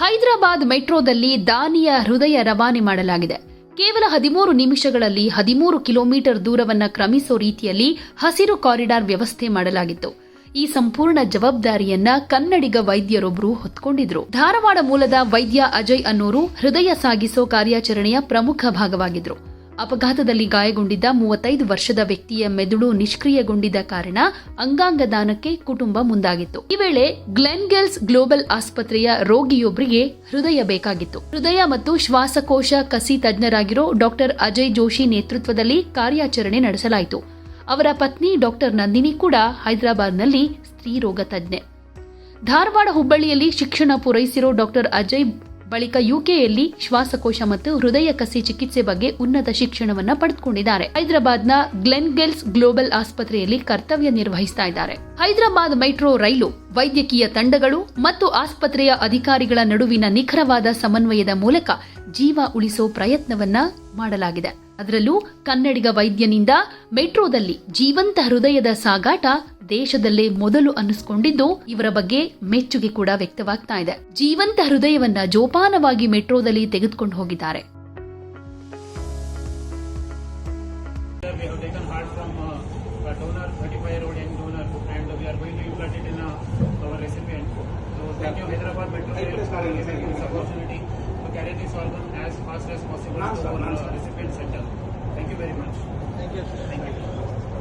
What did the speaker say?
ಹೈದರಾಬಾದ್ ಮೆಟ್ರೋದಲ್ಲಿ ದಾನಿಯ ಹೃದಯ ರವಾನೆ ಮಾಡಲಾಗಿದೆ. ಕೇವಲ ಹದಿಮೂರು ನಿಮಿಷಗಳಲ್ಲಿ ಹದಿಮೂರು ಕಿಲೋಮೀಟರ್ ದೂರವನ್ನ ಕ್ರಮಿಸೋ ರೀತಿಯಲ್ಲಿ ಹಸಿರು ಕಾರಿಡಾರ್ ವ್ಯವಸ್ಥೆ ಮಾಡಲಾಗಿತ್ತು. ಈ ಸಂಪೂರ್ಣ ಜವಾಬ್ದಾರಿಯನ್ನ ಕನ್ನಡಿಗ ವೈದ್ಯರೊಬ್ಬರು ಹೊತ್ಕೊಂಡಿದ್ರು. ಧಾರವಾಡ ಮೂಲದ ವೈದ್ಯ ಅಜಯ್ ಅನ್ನೋರು ಹೃದಯ ಸಾಗಿಸೋ ಕಾರ್ಯಾಚರಣೆಯ ಪ್ರಮುಖ ಭಾಗವಾಗಿದ್ರು. ಅಪಘಾತದಲ್ಲಿ ಗಾಯಗೊಂಡಿದ್ದ ಮೂವತ್ತೈದು ವರ್ಷದ ವ್ಯಕ್ತಿಯ ಮೆದುಳು ನಿಷ್ಕ್ರಿಯಗೊಂಡಿದ್ದ ಕಾರಣ ಅಂಗಾಂಗ ದಾನಕ್ಕೆ ಕುಟುಂಬ ಮುಂದಾಗಿತ್ತು. ಈ ವೇಳೆ ಗ್ಲೆನ್ಗೆಲ್ಸ್ ಗ್ಲೋಬಲ್ ಆಸ್ಪತ್ರೆಯ ರೋಗಿಯೊಬ್ಬರಿಗೆ ಹೃದಯ ಬೇಕಾಗಿತ್ತು. ಹೃದಯ ಮತ್ತು ಶ್ವಾಸಕೋಶ ಕಸಿ ತಜ್ಞರಾಗಿರೋ ಡಾಕ್ಟರ್ ಅಜಯ್ ಜೋಶಿ ನೇತೃತ್ವದಲ್ಲಿ ಕಾರ್ಯಾಚರಣೆ ನಡೆಸಲಾಯಿತು. ಅವರ ಪತ್ನಿ ಡಾಕ್ಟರ್ ನಂದಿನಿ ಕೂಡ ಹೈದರಾಬಾದ್ನಲ್ಲಿ ಸ್ತ್ರೀರೋಗ ತಜ್ಞೆ. ಧಾರವಾಡ ಹುಬ್ಬಳ್ಳಿಯಲ್ಲಿ ಶಿಕ್ಷಣ ಪೂರೈಸಿರೋ ಡಾಕ್ಟರ್ ಅಜಯ್ ಬಳಿಕ ಯುಕೆಯಲ್ಲಿ ಶ್ವಾಸಕೋಶ ಮತ್ತು ಹೃದಯ ಕಸಿ ಚಿಕಿತ್ಸೆ ಬಗ್ಗೆ ಉನ್ನತ ಶಿಕ್ಷಣವನ್ನ ಪಡೆದುಕೊಂಡಿದ್ದಾರೆ. ಹೈದರಾಬಾದ್ನ ಗ್ಲೆನ್ಗೆಲ್ಸ್ ಗ್ಲೋಬಲ್ ಆಸ್ಪತ್ರೆಯಲ್ಲಿ ಕರ್ತವ್ಯ ನಿರ್ವಹಿಸ್ತಾ ಇದ್ದಾರೆ. ಹೈದರಾಬಾದ್ ಮೆಟ್ರೋ ರೈಲು ವೈದ್ಯಕೀಯ ತಂಡಗಳು ಮತ್ತು ಆಸ್ಪತ್ರೆಯ ಅಧಿಕಾರಿಗಳ ನಡುವಿನ ನಿಖರವಾದ ಸಮನ್ವಯದ ಮೂಲಕ ಜೀವ ಉಳಿಸೋ ಪ್ರಯತ್ನವನ್ನ ಮಾಡಲಾಗಿದೆ. ಅದರಲ್ಲೂ ಕನ್ನಡಿಗ ವೈದ್ಯನಿಂದ ಮೆಟ್ರೋದಲ್ಲಿ ಜೀವಂತ ಹೃದಯದ ಸಾಗಾಟ ದೇಶದಲ್ಲೇ ಮೊದಲು ಅನ್ನಿಸ್ಕೊಂಡಿದ್ದು ಇವರ ಬಗ್ಗೆ ಮೆಚ್ಚುಗೆ ಕೂಡ ವ್ಯಕ್ತವಾಗ್ತಾ ಇದೆ ಜೀವಂತ ಹೃದಯವನ್ನ ಜೋಪಾನವಾಗಿ ಮೆಟ್ರೋದಲ್ಲಿ ತೆಗೆದುಕೊಂಡು ಹೋಗಿದ್ದಾರೆ We have taken heart from uh, a donor, 35 year old young donor, and we are going to implant it in uh, our recipient. So thank you Hyderabad Metro for this opportunity to carry this organ as fast as possible to our uh, recipient center.